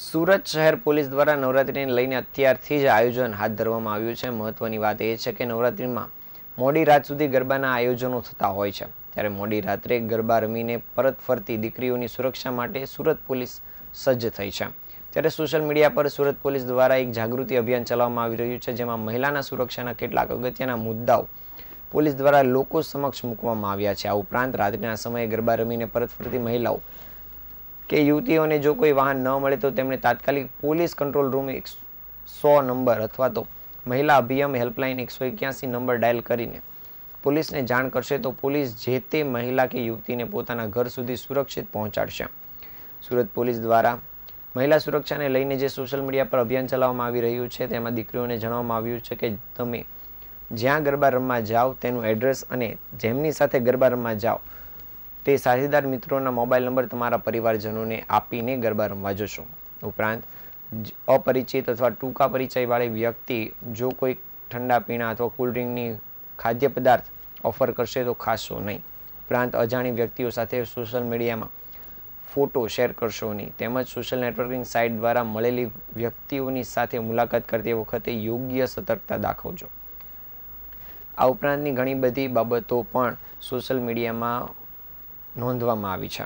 સુરત શહેર પોલીસ દ્વારા નવરાત્રિને લઈને અત્યારથી જ આયોજન હાથ ધરવામાં આવ્યું છે. મહત્વની વાત એ છે કે નવરાત્રિમાં મોડી રાત સુધી ગરબાના આયોજનો થતા હોય છે. ત્યારે મોડી રાત્રે ગરબા રમીને પરત ફરતી દીકરીઓની સુરક્ષા માટે સુરત પોલીસ સજ્જ થઈ છે. ત્યારે સોશિયલ મીડિયા પર સુરત પોલીસ દ્વારા એક જાગૃતિ અભિયાન ચલાવવામાં આવી રહ્યું છે, જેમાં મહિલાના સુરક્ષાના કેટલાક અગત્યના મુદ્દાઓ પોલીસ દ્વારા લોકો સમક્ષ મૂકવામાં આવ્યા છે. આ ઉપરાંત રાત્રિના સમયે ગરબા રમીને પરત ફરતી મહિલાઓ કે યુવતીઓને જો કોઈ વાહન ન મળે તો તેમણે તાત્કાલિક પોલીસ કંટ્રોલ રૂમ એક સો નંબર અથવા તો મહિલા અભિયમ હેલ્પલાઇન એકસો એક્યાસી નંબર ડાયલ કરીને પોલીસને જાણ કરશે તો પોલીસ જે તે મહિલા કે યુવતીને પોતાના ઘર સુધી સુરક્ષિત પહોંચાડશે. સુરત પોલીસ દ્વારા મહિલા સુરક્ષાને લઈને જે સોશિયલ મીડિયા પર અભિયાન ચલાવવામાં આવી રહ્યું છે તેમાં દીકરીઓને જણાવવામાં આવ્યું છે કે તમે જ્યાં ગરબા રમવા જાઓ તેનું એડ્રેસ અને જેમની સાથે ગરબા રમવા જાઓ તે સાથીદાર મિત્રોના મોબાઈલ નંબર તમારા પરિવારજનોને આપીને ગરબા રમવા જશો. ઉપરાંત અપરિચિત અથવા ટૂંકા પરિચયવાળી વ્યક્તિ જો કોઈ ઠંડા પીણા અથવા કોલ્ડ્રિંકની ખાદ્ય પદાર્થ ઓફર કરશે તો ખાશો નહીં. ઉપરાંત, અજાણી વ્યક્તિઓ સાથે સોશિયલ મીડિયામાં ફોટો શેર કરશો નહીં. તેમજ સોશિયલ નેટવર્કિંગ સાઇટ દ્વારા મળેલી વ્યક્તિઓની સાથે મુલાકાત કરતી વખતે યોગ્ય સતર્કતા દાખવજો. આ ઉપરાંતની ઘણી બધી બાબતો પણ સોશિયલ મીડિયામાં નોંધવામાં આવી છે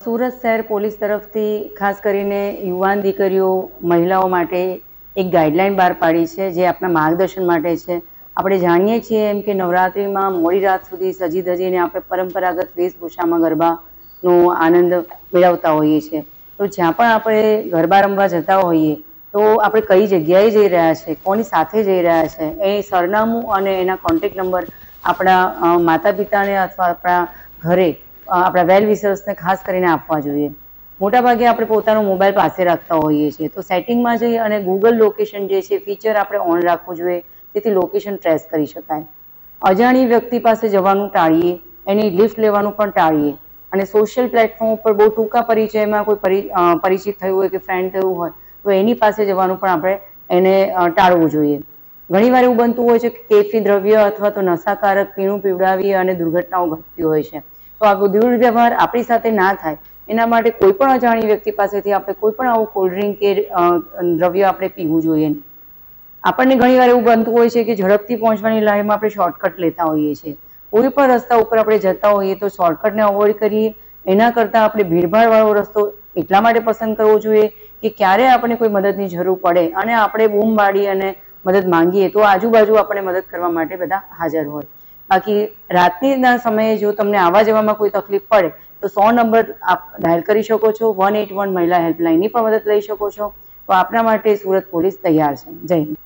સુરત શહેર પોલીસ તરફથી ખાસ કરીને યુવાન દીકરીઓ, મહિલાઓ માટે એક ગાઈડલાઈન બહાર પાડી છે, જે આપણા માર્ગદર્શન માટે છે. આપણે જાણીએ છીએ એમ કે નવરાત્રિમાં મોડી રાત સુધી સજી ધજીને આપણે પરંપરાગત વેશભૂષામાં ગરબાનો આનંદ મેળવતા હોઈએ છીએ. તો જ્યાં પણ આપણે ગરબા રમવા જતા હોઈએ તો આપણે કઈ જગ્યાએ જઈ રહ્યા છે, કોની સાથે જઈ રહ્યા છે, એ સરનામું અને એના કોન્ટેક નંબર આપણા માતા પિતાને અથવા આપણા ઘરે આપણા વેલ વિસર્સને ખાસ કરીને આપવા જોઈએ. મોટાભાગે આપણે પોતાનો મોબાઈલ પાસે રાખતા હોઈએ છીએ. તો સેટિંગમાં જઈ અને ગૂગલ લોકેશન જે છે ફીચર આપણે ઓન રાખવું જોઈએ, જેથી લોકેશન ટ્રેસ કરી શકાય. અજાણી વ્યક્તિ પાસે જવાનું ટાળીએ, એની લિફ્ટ લેવાનું પણ ટાળીએ. અને સોશિયલ પ્લેટફોર્મ ઉપર બહુ ટૂંકા પરિચયમાં કોઈ પરી પરિચિત થયું હોય કે ફ્રેન્ડ થયું હોય તો એની પાસે જવાનું પણ આપણે એને ટાળવું જોઈએ. ઘણીવાર એવું બનતું હોય છે કે કેફી દ્રવ્ય અથવા તો નશાકારક પીણું પીવડાવી અને દુર્ઘટનાઓ ઘટતી હોય છે. તો આ દુર્વ્યવહાર આપણી સાથે ના થાય. એના માટે કોઈ પણ અજાણી વ્યક્તિ પાસેથી આપણે કોઈ પણ આવું કોલ્ડ ડ્રિંક કે દ્રવ્ય આપણે પીવું જોઈએ. આપણને ઘણીવાર એવું બનતું હોય છે કે ઝડપથી પહોંચવાની લાઈનમાં આપણે શોર્ટકટ લેતા હોઈએ છીએ. કોઈ પણ રસ્તા ઉપર આપણે જતા હોઈએ તો શોર્ટકટને અવોઇડ કરીએ. એના કરતાં આપણે ભીડભાડવાળો રસ્તો એટલા માટે પસંદ કરવો જોઈએ કે ક્યારે આપણે કોઈ મદદની જરૂર પડે અને આપણે બૂમ પાડી અને મદદ માંગીએ તો આજુબાજુ આપણે મદદ કરવા માટે બધા હાજર હોય. બાકી રાત્રિના સમયે જો તમને આવવા જવામાં કોઈ તકલીફ પડે, તો સો નંબર આપ ડાયલ કરી શકો છો, વન એટ વન મહિલા હેલ્પલાઇનની પણ મદદ લઈ શકો છો. તો આપના માટે સુરત પોલીસ તૈયાર છે. જય હિન્દ.